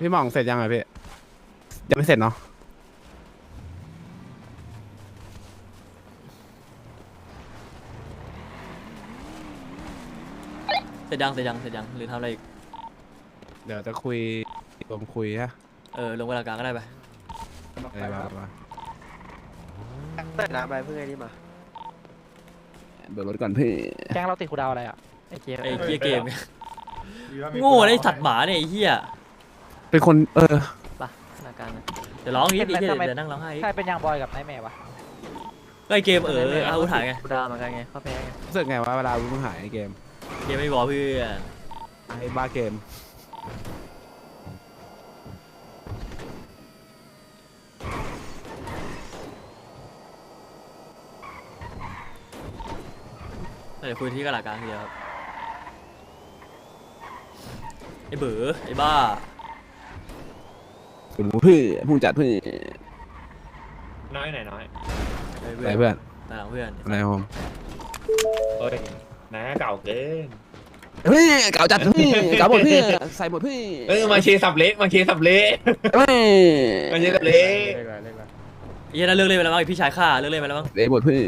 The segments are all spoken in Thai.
พี่หมองเสร็จยังไงพี่ ยังไม่เสร็จเนาะเสร็จยังเสร็จยังเสร็จยังหรือทำอะไรอีก เดี๋ยวจะคุยรวมคุยฮะเออลงเวลากลางก็ได้ไปอะไรบ้างมาเปิดน้ำไปเพื่อไอ้นี่มาเบิกรถก่อนพี่แก๊งเราติดคูดาวอะไรอะไอ้เกมไอ้เหี้ยเกมเนี่ยโง่ไอ้สัตว์หมาเนี่ยไอ้เหี้ย เป็นคนเออปะหน้าการนะเดี๋ยวร้องอีกดิเป็นเหี้ยทำไมเดี๋ยวนั่งร้องไห้อีกใช่เป็นยางบอยกับไนท์แมร์วะก็ไอ้เกมเออเอาถ่ายไงกูดาวเหมือนกันไงเขาแพ้ไงรู้สึกไงว่าเวลามึงหายในเกมเกมไม่บอกเพื่อนไอ้บ้าเกมเดี๋ยวคุยที่กระลากลางทีเดียวครับไอ้เบ๋อไอ้บ้า คุณหมูพี่ผู้จัดพี่น้อยหน่อยน้อยไอ้อะไรเพื่อนตามเพื่อนอะไรผมเฮ้ยนะเก่าเกินพี่เก่าจัดพี่เก่าหมดพี่ใส่หมดพี่เออมาเชียร์สับเละมาเชียร์สับเละเฮ้ยมาเชียร์สับเละไอ้เหี้ยนั่นเลิกเล่นไปแล้วมั้งพี่ชายข้าเลิกเล่นไปแล้วมั้งเละหมดพี่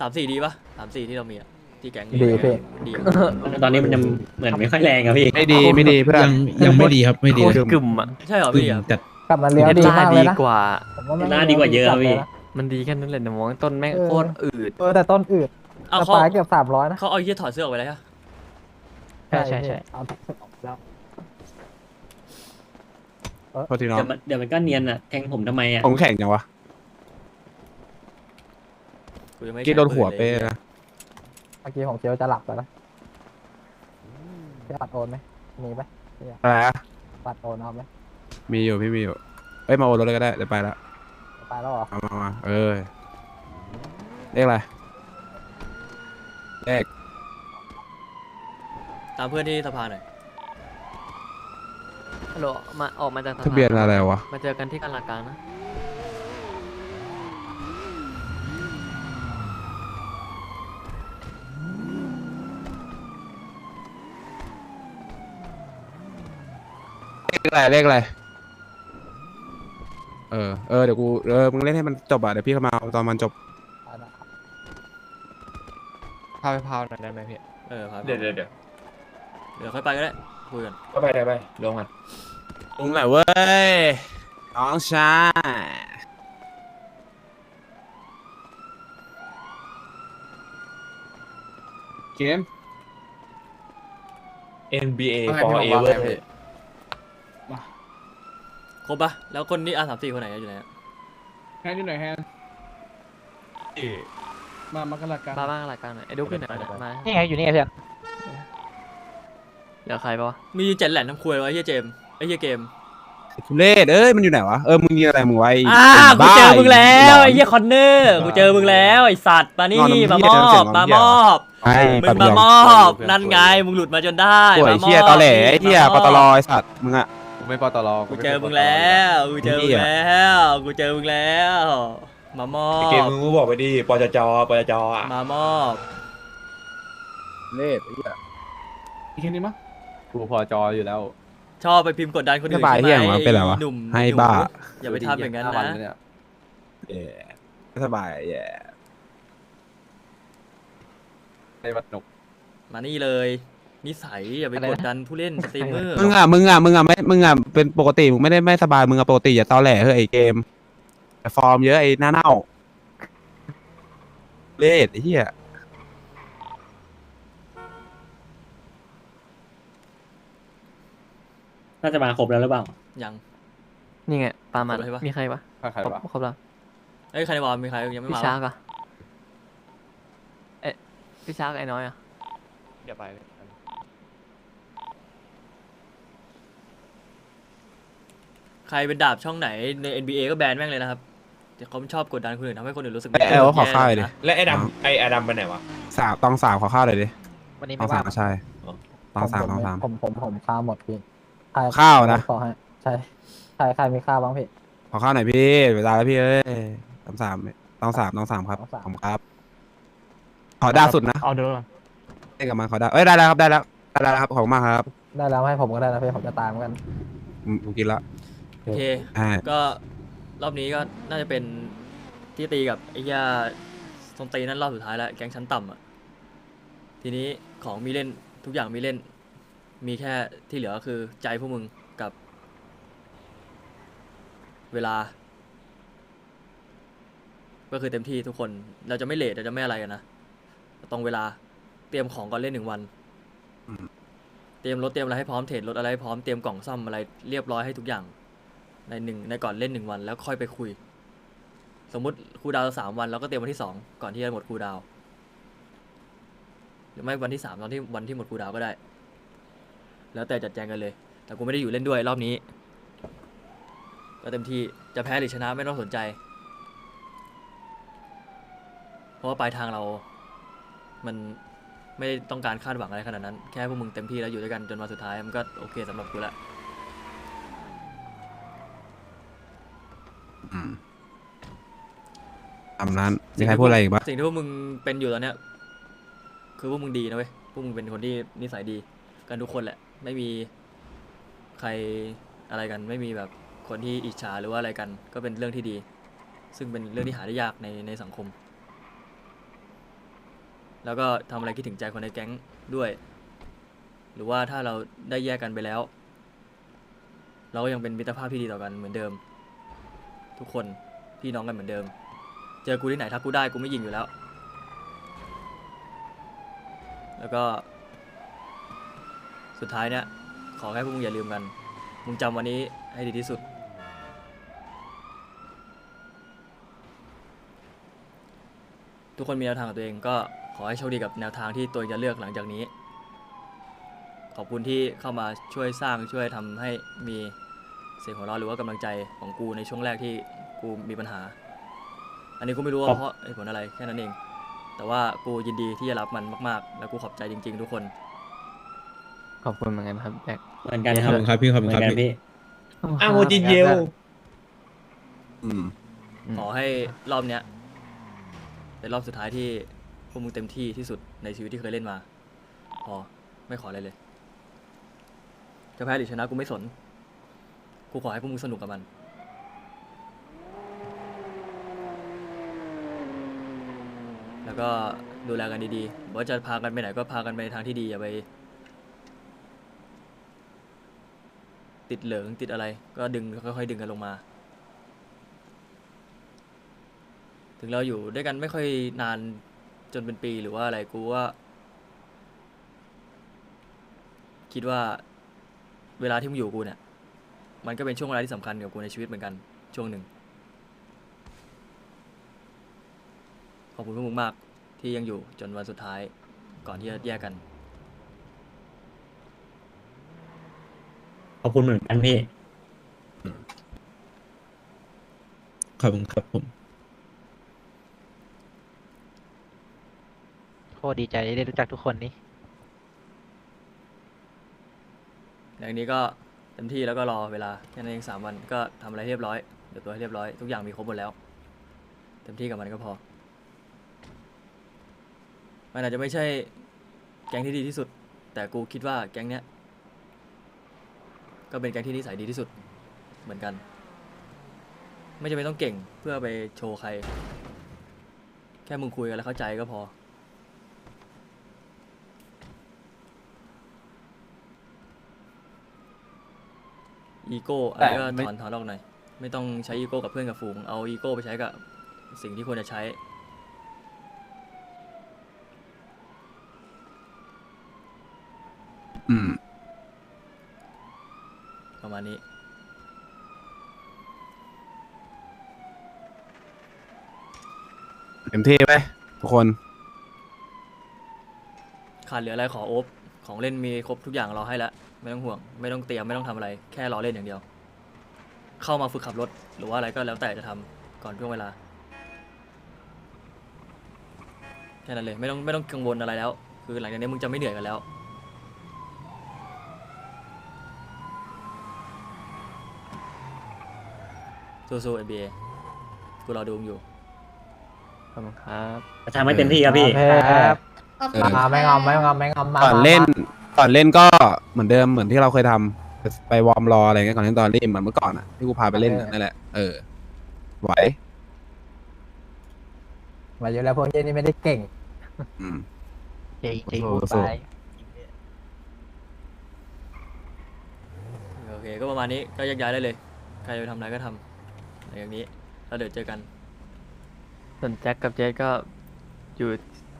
สามสี่ดีปะสามสี่ที่เรามีอะ ที่แก๊งดีพี่ ดีตอนนี้มันยังเหมือนไม่ค่อยแรงอะพี่ไม่ดีไม่ดีเพื่อนยังยังไม่ดีครับไม่ดีโคคตรัรบกึ่มอะใช่เหรอคือพี่อะจัดกลับมาเลี้ยวดีมากเลยนะกว่าผมว่าแม่งหน้าดีกว่าเยอะอะพี่มันดีแค่นั้นแหละนะมองต้นแม่งโคตรอืดเออแต่ต้นอืดเอาสเขาปายเกือบสามร้อยนะเขาเอาไอ้เหี้ยถอดเสื้อออกไปแล้วใช่ปะใช่ใช่ใช่เอาออกแล้วโทษทีน้อเดี๋ยงวมันเดี๋ยวมันก็เนียนอะแทงผมทำไมอะผมแข่งยังวะกูยังไม่กินโดนหัวเป้แข่งปืลยนะ เมื่อกี้ผมเคียวจะหลับไปแล้วพี่ปัดโอนไหมมีไหมอะไรอะปัดโอนเอาไหมมีอยู่พี่มีอยู่เอ้ยมาโอนรถเลยก็ได้เดี๋ยวไปละไปแล้วเหรอเอามามาเออเลขอะไรเลขตามเพื่อนที่สภาหน่อยฮัลโหลมาออกมาจากสภาทะเบียนอะไรวะ มาเจอกันที่กันหลักกลางนะ อะไรเลขอะไร เออ เออ เดี๋ยวกู เออ มึงเล่นให้มันจบอะ เดี๋ยวพี่เข้ามาเอาตอนมันจบไปละพาไปพาวหน่อยได้ไหมพี่ เออครับเดี๋ยวเดี๋ยวเดี๋ยวเดี๋ยวค่อยไปก็ได้คุยกันเข้าไปได้ไปลงกันลุงหน่อยเว้ย น้องชายเกมเอ็นบีเอว่าไงฟอพี่ร์บเออกว่าเวอไงพี่ ร์ครบปะแล้วคนนี้อาสามสี่คนไหนอะอยู่ไหนอะแฮนด์อยู่ไหนแฮนด์มามากระลากันบ้าบ้างหลักกลางหน่อยไอ้ดุ๊กขึ้นหน่อยมา นี่ไงอยู่นี่ไงเพื่อนเดี๋ยวใครปะวะมีเจ็ดแหลนทำครัวไวะไอ้เหี้ยเจมส์ไอ้เหี้ยเกมทุเรศเอ้ยมันอยู่ไหนวะเออมึงยิงอะไรมึงไว้อ่าไกูเจอมึงแล้วบ้าไอ้เหี้ยคอนเนอร์กูเจอมึงแล้วไอ้สัตว์มานี่งอนน้ำมาเหี้มยอเสียบงมาน้ำเหี้มยอบไอ้มึปังดมาเดียวมอบนั่นไงมึงหลุดมาจนได้โอ้ยมามบเหี้ยตอแหลไอ้เหี้ยปตลไอ้สัตว์มึงอะ ไม่ปตลกูเจอมึงแล้วกูเจอมึงแล้วกูเจอมึงแล้วมามอไอ้เกมบมึงก็บอกไปดิปจจปจจอะมามอบเลศไอ้เหี้ยอีกแค่นี้มั้งกูพอจออยู่แล้ว ชอบไปพิมพ์กดดันคนอื่นสบายใช่ไหมเหี้ยงวะเป็นไรวะหนุ่มให้นุ่มบ้าอย่าไปทำอย่างนั้นห้วันะแล้วเนี่ยเย่ไม่สบายแย่ในวัดหนกมานี่เลย นิสัยอย่าไปกดดันผู้เล่นสตรีมเมอร์มึงอะมึงอะมึงอะไม่มึงอะเป็นปกติมึงไม่ได้ไม่สบายมึงอะปกติอย่าตอแหลเฮ้ยไอ้เกมฟอร์มเยอะไอ้หน้าเน่าเลศไอ้เหี้ยน่าจะมาครบแล้วหรือเปล่า ยัง นี่ไงปามาครบแล้วใช่ปะ มีใครปะถ้าใครครบวะครบแล้วเอ้ยใครในวอลมีใครยังไม่พี่มาชาร์กอะเอ๊ะพี่ชาร์กไอ้น้อยอะเดี๋ยวไป ใครเป็นดาบช่องไหนใน NBA ก็แบนแม่งเลยนะครับเดี๋ยวเขาชอบกดดันคนอื่นทำให้คนอื่นรู้สึกไอ้เอลขอข้าวหน่อยดินะและไอ้ดำไอ้อดัมไปไหนวะสามตองสามขอข้าวหน่อยดิวันนี้ตอไม่งสาว่ามใช่ตองสามตองสาม ผมผมผมข้าวหมดพี่ใครข้าวนะ ขอให้ใช่ใครใครมีข้าวบ้างพี่ ขอข้าวหน่อยพี่เวลาแล้วพี่เอ้ยตองสามตองสามตองสามครับตองสาม ผมครับ ขอดาวสุดนะเอาเดี๋ยวก่อนเล่นกับมันขอดาวเอ้ยได้แล้วครับได้แล้วได้แล้วครับขอบคุณมากครับได้แล้วให้ผมก็ได้นะพี่ผมจะตามกันอืมผมกินละ โอเค อ่าก็รอบนี้ก็น่าจะเป็นที่ตีกับไอ้ยาส้นตีนนั่นรอบสุดท้ายแล้วแก๊งชั้นต่ำอะ ทีนี้ของมีเล่นทุกอย่างมีเล่น มีแค่ที่เหลือก็คือใจพวกมึงกับ เวลา ก็คือเต็มที่ทุกคน เราจะไม่เลทเราจะไม่อะไรกันนะตรงเวลาเตรียมของก่อนเล่นหนึ่งวัน เตรียมรถเตรียมอะไรให้พร้อมเทรดรถอะไรให้พร้อมเตรียมกล่องซ่อมอะไรเรียบร้อยให้ทุกอย่าง ในหนึ่งในก่อนเล่นหนึ่งวัน แล้วค่อยไปคุย สมมติครูดาวสามวันเราก็เตรียมวันที่สองก่อนที่จะหมดครูดาว หรือไม่วันที่สามตอนที่วันที่หมดครูดาวก็ได้ แล้วแต่จัดแจงกันเลย แต่กูไม่ได้อยู่เล่นด้วยรอบนี้ ก็เต็มที่จะแพ้หรือชนะไม่ต้องสนใจ เพราะว่าปลายทางเรา มันไม่ได้ต้องการคาดหวังอะไรขนาดนั้น แค่พวกมึงเต็มที่แล้วอยู่ด้วยกันจนวันสุดท้ายมันก็โอเคสำหรับกูละ ตามนั้นมีใครพูดอะไรอีกปะสิ่งที่พวกมึงเป็นอยู่ตอนเนี้ย คือพวกมึงดีนะเว้ย พวกมึงเป็นคนที่นิสัยดี กันทุกคนแหละ ไม่มีใครอะไรกัน ไม่มีแบบคนที่อิจฉาหรือว่าอะไรกัน ก็เป็นเรื่องที่ดี ซึ่งเป็นเรื่องที่หาได้ยากในในสังคม แล้วก็ทำอะไรคิดถึงใจคนในแก๊งด้วย หรือว่าถ้าเราได้แยกกันไปแล้ว เราก็ยังเป็นมิตรภาพที่ดีต่อกันเหมือนเดิม ทุกคนพี่น้องกันเหมือนเดิม เจอกูที่ไหนถ้ากูได้กูไม่ยิงอยู่แล้ว แล้วก็ สุดท้ายเนี่ยขอให้พวกมึงอย่าลืมกัน มึงจำวันนี้ให้ดีที่สุด ทุกคนมีแนวทางของตัวเองก็ขอให้โชคดีกับแนวทางที่ตัวเองจะเลือกหลังจากนี้ ขอบคุณที่เข้ามาช่วยสร้างช่วยทำให้มี เสียงหัวเราะหรือว่ากำลังใจของกูในช่วงแรกที่กูมีปัญหา อันนี้กูไม่รู้ว่าครับเพราะเหตุผลอะไรแค่นั้นเอง แต่ว่ากูยินดีที่จะรับมันมากๆ แล้วกูขอบใจจริง ๆ ทุกคน ขอบคุณเหมือนกันครับแจ็คเหมือนกันขคอบรับคุณครับพี่ขอบเหคุมืณอครับนกันพี่พี่อ้าวโมจินเยลอืมอืมขอให้รอบเนี้ยเป็นรอบสุดท้ายที่พวกมึงเต็มที่ที่สุดในชีวิตที่เคยเล่นมาพอไม่ขออะไรเลย จะแพ้หรือชนะกูไม่สน กูขอให้พวกมึงสนุกกับมัน แล้วก็ดูแลกันดีๆ ว่าจะพากันไปไหนก็พากันไปในทางที่ดีอย่าไป ติดเหลืองติดอะไร ก็ดึงค่อยๆดึงกันลงมา ถึงเราอยู่ด้วยกันไม่ค่อยนานจนเป็นปีหรือว่าอะไรกูว่า คิดว่าเวลาที่มึงอยู่กูเนี่ย มันก็เป็นช่วงเวลาที่สำคัญกับกูในชีวิตเหมือนกันช่วงหนึ่ง ขอบคุณพวกมึงมากที่ยังอยู่จนวันสุดท้ายก่อนที่จะแยกกัน ขอบคุณเหมือนกันพี่ ขอบคุณครับผม โคตรดีใจที่ได้รู้จักทุกคนนี่ อย่างนี้ก็เต็มที่แล้วก็รอเวลาแค่นั้นเองสามวันก็ทำอะไรเรียบร้อยเดี๋ยวตัวให้เรียบร้อยทุกอย่างมีครบหมดแล้ว เต็มที่กับมันก็พอ มันอาจจะไม่ใช่แก๊งที่ดีที่สุด แต่กูคิดว่าแก๊งเนี้ย ก็เป็นแก๊งที่นิสัยดีที่สุดเหมือนกัน ไม่จำเป็นต้องเก่งเพื่อไปโชว์ใคร แค่มึงคุยกันแล้วเข้าใจก็พอ อีโก้อะไรก็แต่ไม่ถอนถอนออกหน่อยไม่ต้องใช้อีโก้กับเพื่อนกับฝูง เอาอีโก้ไปใช้กับสิ่งที่ควรจะใช้ อืม ประมาณนี้ เต็มที่ไปทุกคน ขาดเหลืออะไรขอโอ๊บของเล่นมีครบทุกอย่างรอให้แล้ว ไม่ต้องห่วง ไม่ต้องเตรียมไม่ต้องทำอะไร แค่รอเล่นอย่างเดียว เข้ามาฝึกขับรถ หรือว่าอะไรก็แล้วแต่จะทำก่อนช่วงเวลาแค่นั้นเลยไม่ต้องไม่ต้องกังวลอะไรแล้ว คือหลังจากนี้มึงจะไม่เหนื่อยกันแล้ว สู้ๆ NBA กูรอดูมึงอยู่ ขอบคุณครับ ทำให้เต็มที่ครับพี่โอเคครับเออมาไม่งอมไม่งอมไม่งอมมาก่อนเล่นมา ก่อนเล่นก็เหมือนเดิมเหมือนที่เราเคยทำไปวอร์มรออะไรเงี้ยก่อนเล่นตอนเล่นเหมือนเมื่อก่อนอะที่กูพาไปเล่นนั่นแหละเออไหวมาเยอะแล้วพวกเย็นนี่ไม่ได้เก่งอืมจริงจริงโอ้พูดโหไปโอเคก็ประมาณนี้ก็แยกย้ายได้เลย ใครจะไปทำอะไรก็ทำอะไรอย่างนี้แล้วเดี๋ยวเจอกัน ส่วนแจ็คกับเจสก็อยู่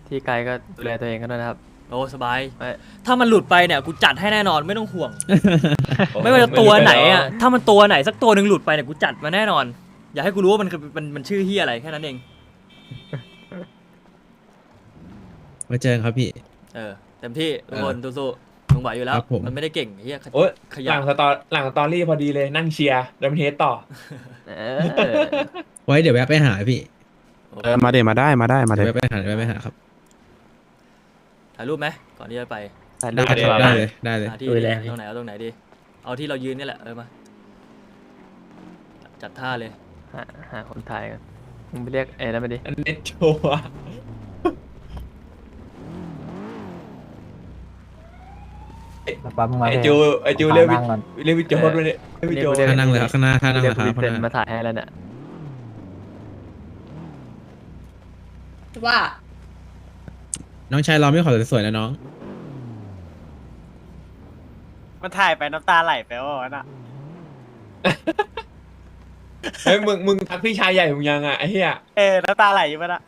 ที่ไกลก็ดูแลตัวเองกันด้วยนะครับ โอ้สบาย ไม่ ถ้ามันหลุดไปเนี่ยกูจัดให้แน่นอนไม่ต้องห่วง ไม่ว่าจะตัวไหนอะถ้ามันตัวไหนสักตัวหนึ่งหลุดไปเนี่ยกูจัดมาแน่นอน อย่าให้กูรู้ว่ามันคือมันมันชื่อเฮียอะไรแค่นั้นเองไว้เจอกันครับพี่ เออเต็มที่ทุกคนเออสู้ๆมึงไหวอยู่แล้ว ครับผม มันไม่ได้เก่งเฮียขโอ้ยขหยัลันงสตอหลังสตอรี่พอดีเลยนั่งเชียร์ดัมเฮดต่อ เออ ไว้เดี๋ยวแวะไปหาพี่เออมาเดี๋ยวมาได้มาได้มาเดี๋เดี๋ยยววแวะไปหาเดี๋ยวแวะไปหาครับ ถ่ายรูปไหมก่อนที่จะไปถ่ายรูปได้กันเลยก่อนได้เลยได้เลยหาที่ดูแล ตรงไหนเอาตรงไหนดี เอาที่เรายืนนี่แหละเออมา จัดท่าเลย หาหาคนถ่ายกันมึงไปเรียกเอ็นั่นมาดิอันเน็ตโชว์อะแล้วปั๊บมึงมาไอพี่จูไอจูเรียกวินั่งก่อนเรียกวิโจดมาเนี่ยเรียกวิโจดท่านั่งเลยครับข้างหน้าท่านั่งเรีเลยยกครับวิข้างเซนหน้ามาถ่ายให้แล้วเนี่ยว่า น้องชายเราไม่ขอสวยๆนะน้อง มันถ่ายไปน้ำตาไหลไปวะน่ะเฮ้ยมึงมึงทักพี่ชายใหญ่มึงยังอะไอ้เหี้ยเออน้ำตาไหลอยู่ปะน่ะ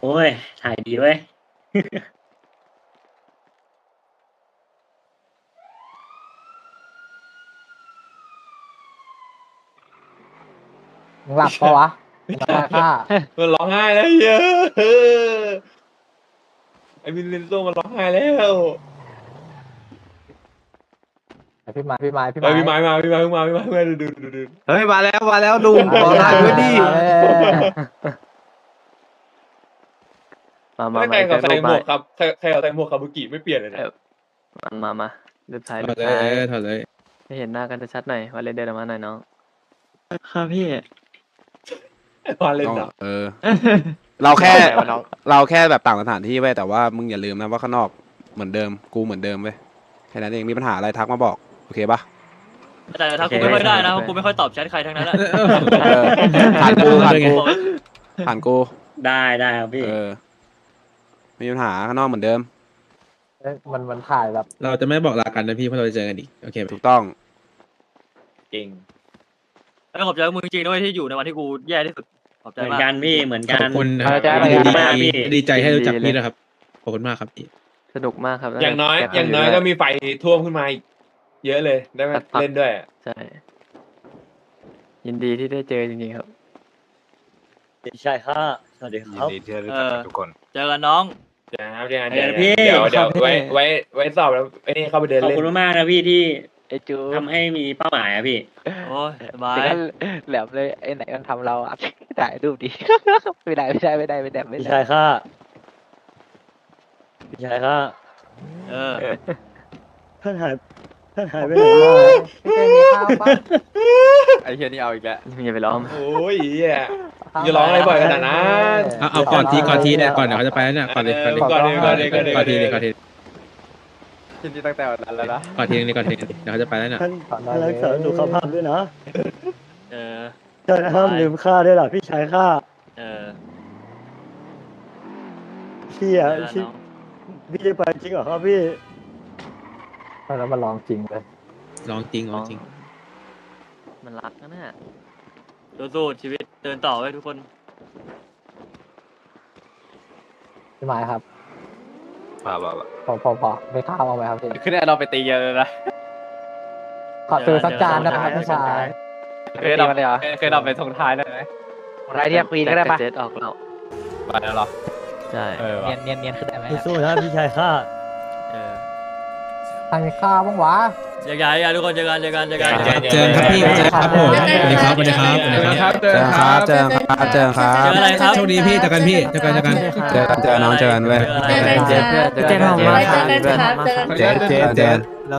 โอ้ย ถ่ายดีเว้ย มึงหลับปะวะราคามันร้องไห้แล้วเหี้ยอะไอ้วินเลนโซมันร้องไห้แล้วพี่ไม้พี่ไม้พี่เฮ้ไม้ยพี่ไม้มาพี่ไม้มาพี่ไม้มาดูดูดูดูเฮ้ยมาแล้วมาแล้วลุงขอไลน์ด้วยดิมามาไม่มาใครเขาถ่ายใส่รูปหมมาวกครับใครใครเขาใส่หมวกคาบุกิไม่เปลี่ยนเลยนะมามามารูปถ่ายถรูอดปเลถ่ายยถอดเลยให้เห็นหน้ากันชัดๆหน่อยว่าเล่นเดินออกมาหน่อยน้องครับพี่ มาเล่นเหรอ เออ เราแค่ไหนวะน้อง เราแค่แบบต่างสถานที่ไว้ยแต่ว่ามึงอย่าลืมนะว่าข้างนอกเหมือนเดิม กูเหมือนเดิมเว้ยแค่นั้นเองมีปัญหาอะไรทักมาบอก โอเคปะแต่ถ้ากูไม่ค่อยได้นะเพราะกูไม่ค่อยตอบแชทใครทั้งนั้นแหละเออผ่านกูผ่านกูบอกผ่านกูได้ได้ครับพี่ เออมีปัญหาข้างนอกเหมือนเดิม เอ้ยมันมันถ่ายแบบ เราจะไม่บอกลากันนะพี่เพราะเราจะเจอกันอีก โอเคไหมถูกต้องเก่ง แล้วขอบใจมึงจริงๆด้วยที่อยู่ในวันที่กูแย่ที่สุดขอบใจเหมือมานกกันพี่เหมือนขกัอน บคุณนะเอาใจดีเอาใจมากพี่ดีใจให้รู้จักพี่นะครับขอบคุณมากครับพี่ สนุกมากครับ Dạ, อย่างน้อยแจ็คอย่างน้อยด้วก็มีไฟท่วมขึ้นมาอีกเยอะเลยได้มาครับเล่นด้วยใช่ ยินดีที่ได้เจอจริงๆครับ ใช่ค่ะสวัสดีครับ ดีที่ได้รู้จักกันทุกคน เจอกันน้องเดี๋ยวนะครับเดี๋ยวเดี๋ยวพี่เดี๋ยวเดี๋ยวครับพี่ไว้ไว้ไว้สอบแล้วไอ้นี่เข้าไปเดินขอบเล่น คุณมากๆนะพี่ที่ ไอจูทำให้มีเป้าหมายอะพี่ โอ้ยสบายแหลมเลยไอไหนมันทำเราอะ ถ่ายรูปดิ ไม่ได้ไม่ได้ไม่ได้ไม่ได้ไม่พี่ได้ชายค่ะพี่ชายค่ะเออ ท่านหายท่านหายไปพี่ไหนมาเจมีข้าวปะไอ้เฮียนี่เอาอีกแล้วอย่าไปล้อมโอ้ยเหี้ยอย่าร้องอะไรบ่อยขนาดนั้น เอาเอาก่อนทีก่อนทีเนี่ยก่อนเดี๋ยวเขาจะไปแล้วเนี่ยก่อนเลยก่อนเลยก่อนเลยก่อนเลยก่อนเลยก่อนทีเลย ก่อนทีทีนี้ตั้งแต่วันนั้นแล้วนะก่อนทีนึงก่อนทีนึงเดี๋ยวเขาจะไปแล้วเนี่ยท่านก่อนได้ท่านเลรัยกษาสุขภาพด้วยนะเออท่านห้ามลืมข้าด้วยล่ะพี่ชายข้าเออพี่เจอะอกันพี่น้องพี่จะไปจริงเหรอครับพี่แล้วมันลองจริงเลยร้องจริงร้องจริง มันรักนะเนี่ยสู้ๆชีวิตเดินต่อไว้ทุกคนพี่ไม้ครับ พามามาพอพอพอไปข้าวเอาไหมครับพี่ขึ้นแอร์เราไปตีเยอะเลยนะขอซื้อสักจานนะครับพี่ชายเคยเราเคยเราไปส่งท้ายได้ไหมไรเรียกควีนก็ได้ปะเจ็ดออกแล้วมาแล้วหรอใช่เนียนเนียนเนียนขึ้นได้ไหมสู้นะพี่ชายข้า ใครมีข้าวบ้างวะแยกย้ายกันทุกคนเจอกันเจอกันเจอกันเจอกันครับพี่เจอกันครับผมสวัสดีครับสวัสดีครับสวัสดีครับเจอกันครับเจอกันครับเจอกันครัเจอบอะไรครับโชคดีพี่เจอกันพี่เจอกันเจอกันเจอกันเจอน้องเจอกันเว้ยเจออะไรเจอกันเจอครับเพื่อนเจอเจอกันกันเจอครับกันเจอกันครับเจอเจอเจอเรา